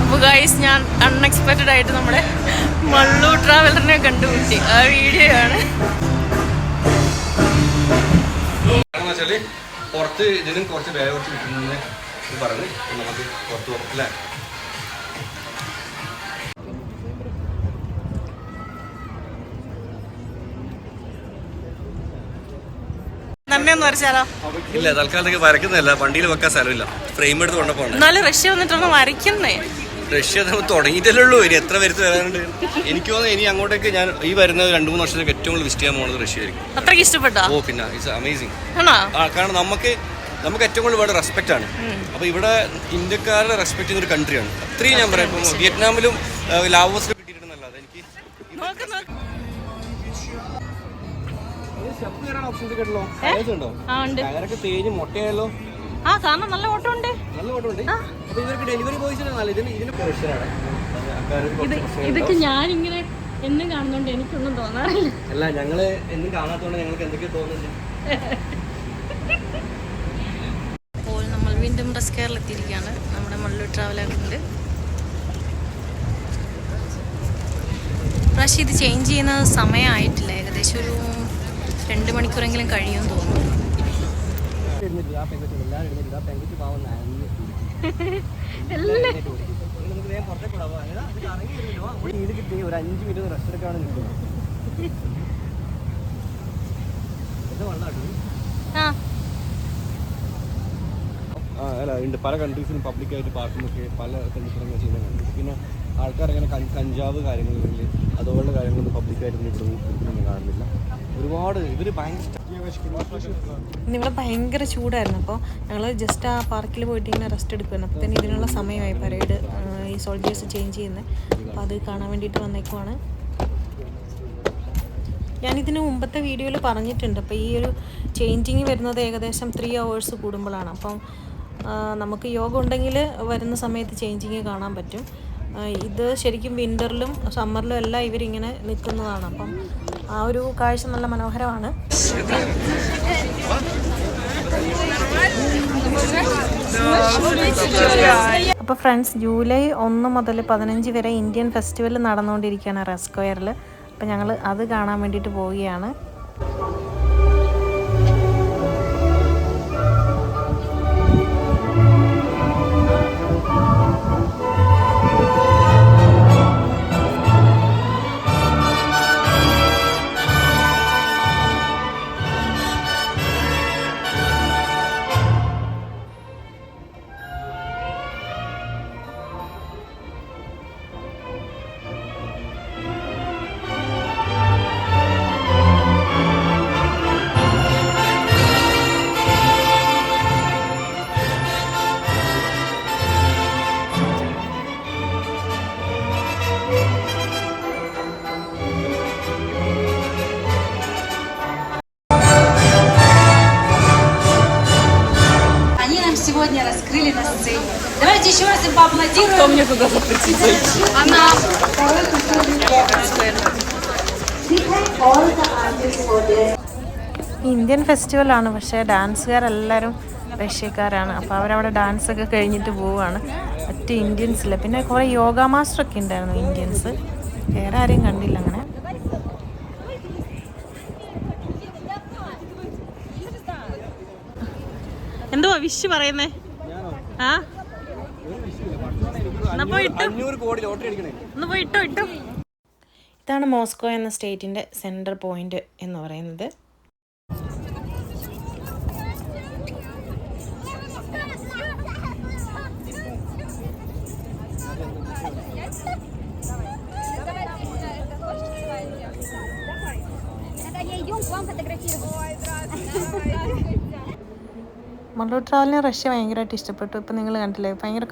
അപ്പോൾ ഗൈസ് ഞാൻ അൺഎക്സ്പെക്റ്റഡ് ആയിട്ട് നമ്മുടെ മള്ളു ട്രാവലറിനെ കണ്ടുമുട്ടി. ആ വീഡിയോ ആണ്. പുറത്ത് ഇതിനും കുറച്ച് വേഗം കുറച്ച് കിട്ടുന്നെന്ന് ഇത് പറഞ്ഞ് നമുക്ക് പുറത്ത് പോകാം നമ്മെ വരച്ചാലോ? ഇല്ല തൽക്കാലത്തേക്ക് വരക്കുന്നില്ല വണ്ടിയിൽ വെക്കാൻ സ്ഥലമില്ല. ഫ്രെയിം എടുത്ത് കൊണ്ടു പോകണ്ടേ. എന്നാലും റഷ്യ വന്നിട്ടൊന്ന് വരയ്ക്കുന്നേ. റഷ്യ തുടങ്ങിയിട്ടല്ലേ ഉള്ളൂ ഇനി എത്ര വരുത്ത് വരാനുണ്ട്? എനിക്ക് തോന്നുന്നു ഇനി അങ്ങോട്ടേക്ക് ഞാൻ ഈ വരുന്ന രണ്ട് മൂന്ന് വർഷത്തേക്ക് ഏറ്റവും കൂടുതൽ വിസിറ്റ് ചെയ്യാൻ പോകുന്നത് റഷ്യ ആയിരിക്കും. അത്രയ്ക്ക് ഇഷ്ടപ്പെട്ടോ? ഓ പിന്നെ ഇറ്റ്സ് അമേസിങ് ആണോ? കാരണം നമുക്ക് നമുക്ക് ഏറ്റവും കൂടുതൽ വേണ്ട റെസ്പെക്റ്റ് ആണ്. അപ്പൊ ഇവിടെ ഇന്ത്യക്കാരെ റെസ്പെക്ട് ചെയ്യുന്ന ഒരു കൺട്രിയാണ് അത്രയും ഞാൻ പറയാം. വിയറ്റ്നാമിലും ലാവോസിലും കിട്ടിയിട്ടുണ്ടെന്നല്ലാതെ എനിക്ക് നോക്ക് നോക്ക്. ആ കാരണം നല്ല ഓട്ടം ഉണ്ട്. ഇതൊക്കെ ഞാനിങ്ങനെ എന്നും കാണുന്നോണ്ട് എനിക്കൊന്നും തോന്നാറില്ല. അല്ല ഞങ്ങൾ എന്നും കാണാത്തോണ്ട് ഞങ്ങൾക്ക് അപ്പോൾ നമ്മൾ വീണ്ടും ബസ് കയറിലെത്തിയിരിക്കുകയാണ് നമ്മുടെ മള്ളു ട്രാവലർ ഉണ്ട് പ്രാവശ്യം ഇത് ചേഞ്ച് ചെയ്യുന്ന സമയമായിട്ടില്ല? മണിക്കൂറെങ്കിലും കഴിയുമെന്ന് തോന്നുന്നു. അല്ല ഉണ്ട് പല കൺട്രീസിലും പബ്ലിക്കായിട്ട് പാർക്കുമൊക്കെ പല കണ്ടീഷനും ചെയ്യുന്ന പിന്നെ കഞ്ച് കഞ്ചാവ് കാര്യങ്ങളിൽ അതുപോലുള്ള കാര്യങ്ങളൊന്നും പബ്ലിക്കായിട്ടൊന്നും ഇവിടെ ഒന്നും കാണുന്നില്ല. ഒരുപാട് ഇവർ ഭയങ്കര ഇന്നിവിടെ ഭയങ്കര ചൂടായിരുന്നു. അപ്പോൾ ഞങ്ങൾ ജസ്റ്റ് ആ പാർക്കിൽ പോയിട്ട് ഇങ്ങനെ റെസ്റ്റ് എടുക്കുമായിരുന്നു അപ്പോൾ തന്നെ ഇതിനുള്ള സമയമായി. പരേഡ് ഈ സോൾജേഴ്സ് ചേഞ്ച് ചെയ്യുന്നത് അപ്പോൾ അത് കാണാൻ വേണ്ടിയിട്ട് വന്നേക്കുവാണ്. ഞാനിതിന് മുമ്പത്തെ വീഡിയോയിൽ പറഞ്ഞിട്ടുണ്ട്. അപ്പോൾ ഈ ഒരു ചേഞ്ചിങ് വരുന്നത് ഏകദേശം ത്രീ അവേഴ്സ് കൂടുമ്പോഴാണ്. അപ്പം നമുക്ക് യോഗ ഉണ്ടെങ്കിൽ വരുന്ന സമയത്ത് ചേഞ്ചിങ് കാണാൻ പറ്റും. ഇത് ശരിക്കും വിന്ററിലും സമ്മറിലും എല്ലാം ഇവരിങ്ങനെ നിൽക്കുന്നതാണ്. അപ്പം ആ ഒരു കാഴ്ച നല്ല മനോഹരമാണ്. അപ്പോൾ ഫ്രണ്ട്സ് ജൂലൈ ഒന്ന് മുതൽ പതിനഞ്ച് വരെ ഇന്ത്യൻ ഫെസ്റ്റിവൽ നടന്നുകൊണ്ടിരിക്കുകയാണ് റെസ്ക്വയറിൽ. അപ്പോൾ ഞങ്ങൾ അത് കാണാൻ വേണ്ടിയിട്ട് പോവുകയാണ്. Давайте еще раз им поаплодируем. Кто мне туда запретит Она. ഇന്ത്യൻ ഫെസ്റ്റിവലാണ് പക്ഷേ ഡാൻസുകാരെല്ലാവരും റഷ്യക്കാരാണ് അപ്പോൾ അവരവിടെ ഡാൻസ് ഒക്കെ കഴിഞ്ഞിട്ട് പോവുകയാണ് ഒറ്റ ഇന്ത്യൻസ് ഇല്ല പിന്നെ കുറേ യോഗ മാസ്റ്റർ ഒക്കെ ഉണ്ടായിരുന്നു ഇന്ത്യൻസ് വേറെ ആരെയും കണ്ടില്ല അങ്ങനെ എന്തുവാ വിഷ് പറയുന്നേ ആ എന്നാ പോയി ഇട്ടോ. അഞ്ഞൂറ് കോടി ലോട്ടറി അടിക്കണേ. ഒന്ന് ഇട്ടോ ഇതാണ് മോസ്കോ എന്ന സ്റ്റേറ്റിന്റെ സെൻട്രൽ പോയിന്റ് എന്ന് പറയുന്നത്. മള്ളൂർ ട്രാവലിന് റഷ്യ ഭയങ്കരമായിട്ട് ഇഷ്ടപ്പെട്ടു. ഇപ്പം നിങ്ങൾ കണ്ടില്ലേ ഭയങ്കര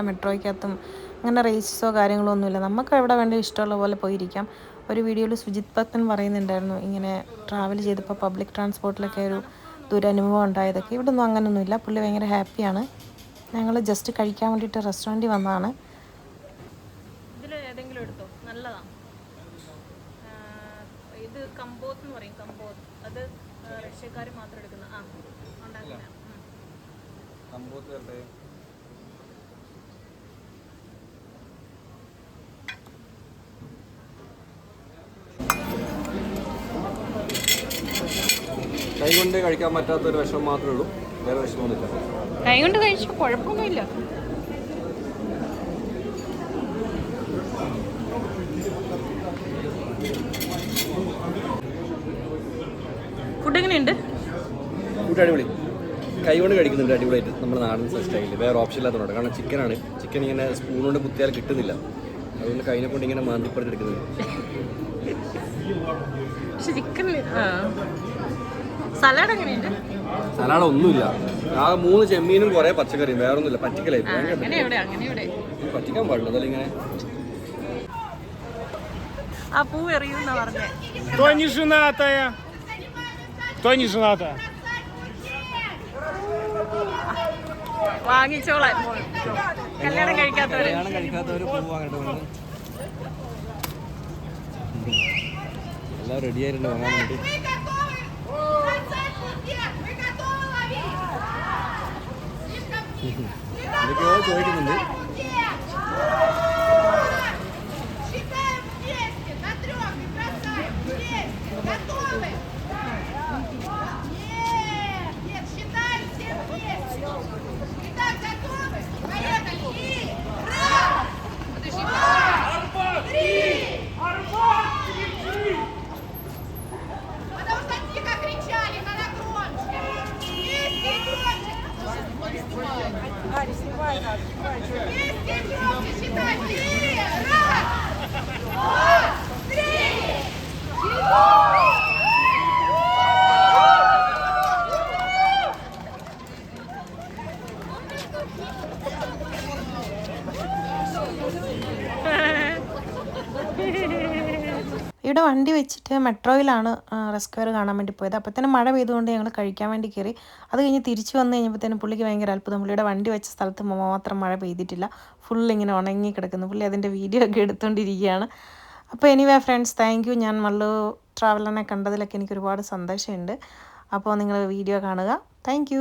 ആ മെട്രോയ്ക്കകത്തും. അങ്ങനെ റേസസോ കാര്യങ്ങളോ ഒന്നുമില്ല. നമുക്ക് എവിടെ വേണ്ട ഇഷ്ടമുള്ള പോലെ പോയിരിക്കാം. ഒരു വീഡിയോയിൽ സുജിത് ഭക്തൻ പറയുന്നുണ്ടായിരുന്നു ഇങ്ങനെ ട്രാവൽ ചെയ്തപ്പോൾ പബ്ലിക് ട്രാൻസ്പോർട്ടിലൊക്കെ ഒരു ദുരനുഭവം ഉണ്ടായതൊക്കെ. ഇവിടെ ഒന്നും അങ്ങനെയൊന്നുമില്ല പുള്ളി ഭയങ്കര ഹാപ്പിയാണ് ഞങ്ങൾ ജസ്റ്റ് കഴിക്കാൻ വേണ്ടിയിട്ട് റെസ്റ്റോറന്റിൽ വന്നതാണ്. എടുത്തോ? നല്ലതാണ് ഇത് കമ്പോത്ത് എന്ന് പറയും കമ്പോത്ത്. അത് റഷ്യക്കാർ മാത്രം എടുക്കുന്ന ആ ഉണ്ടാക്കുന്ന. സമ്പൂത്തുകളുടെ കൈകൊണ്ട് കഴിക്കാൻ പറ്റാത്ത ഒരു വിഷമം മാത്രമേ ഉള്ളൂ. വേറെ വിഷമൊന്നുമില്ല കൈകൊണ്ട് കഴിച്ച കുഴപ്പമൊന്നുമില്ല. ഫുഡ് എങ്ങനെയുണ്ട്? ഫുഡ് അടിപൊളി. കൈ കൊണ്ട് കഴിക്കുന്നുണ്ട് അടിപൊളിയായിട്ട് നമ്മുടെ നാടൻ സ്റ്റൈലിൽ വേറെ ഓപ്ഷൻ ഇല്ലാത്തതുകൊണ്ട് കാരണം ചിക്കനാണ്. ചിക്കൻ ഇങ്ങനെ സ്പൂൺ കൊണ്ട് കുത്തിയാൽ കിട്ടുന്നില്ല. അതുകൊണ്ട് കൈനെ കൊണ്ട് ഇങ്ങനെ എടുക്കുന്നുണ്ട് ചിക്കൻ സലാഡ് എങ്ങനെയുണ്ട്? സലാഡ് ഒന്നുമില്ല. ആ മൂന്ന് ചെമ്മീനും കുറെ പച്ചക്കറിയും. വേറെ ഒന്നുമില്ല പറ്റിക്കലായി പറ്റിക്കാൻ പാടില്ല. അതല്ല ഇങ്ങനെ? ആ പൂ എറിയുന്ന പറഞ്ഞേ. വാങ്ങിച്ചോളാം കല്യാണം കഴിക്കാത്തവര്. കല്യാണം കഴിക്കാത്തവര് എല്ലാം റെഡി ആയിട്ടുണ്ട് വാങ്ങാൻ വേണ്ടി. എന്തൊക്കെയോ ചോദിക്കുന്നുണ്ട്. ഇവിടെ വണ്ടി വെച്ചിട്ട് മെട്രോയിലാണ് റെസ്ക്വയർ കാണാൻ വേണ്ടി പോയത്. തന്നെ മഴ പെയ്തുകൊണ്ട് ഞങ്ങൾ കഴിക്കാൻ വേണ്ടി കയറി. അത് കഴിഞ്ഞ് തിരിച്ചു കഴിഞ്ഞപ്പോൾ തന്നെ പുള്ളിക്ക് ഭയങ്കര അത്ഭുതം. പുള്ളിയുടെ വണ്ടി വെച്ച സ്ഥലത്ത് മാത്രം മഴ പെയ്തിട്ടില്ല. ഫുൾ ഇങ്ങനെ ഉണങ്ങി കിടക്കുന്നു. പുള്ളി അതിന്റെ വീഡിയോ ഒക്കെ എടുത്തുകൊണ്ടിരിക്കുകയാണ് അപ്പോൾ എനിവേ ഫ്രണ്ട്സ് താങ്ക് യു ഞാൻ മല്ലു ട്രാവലറിനെ കണ്ടതിലൊക്കെ എനിക്ക് ഒരുപാട് സന്തോഷമുണ്ട്. അപ്പോൾ നിങ്ങൾ വീഡിയോ കാണുക. താങ്ക്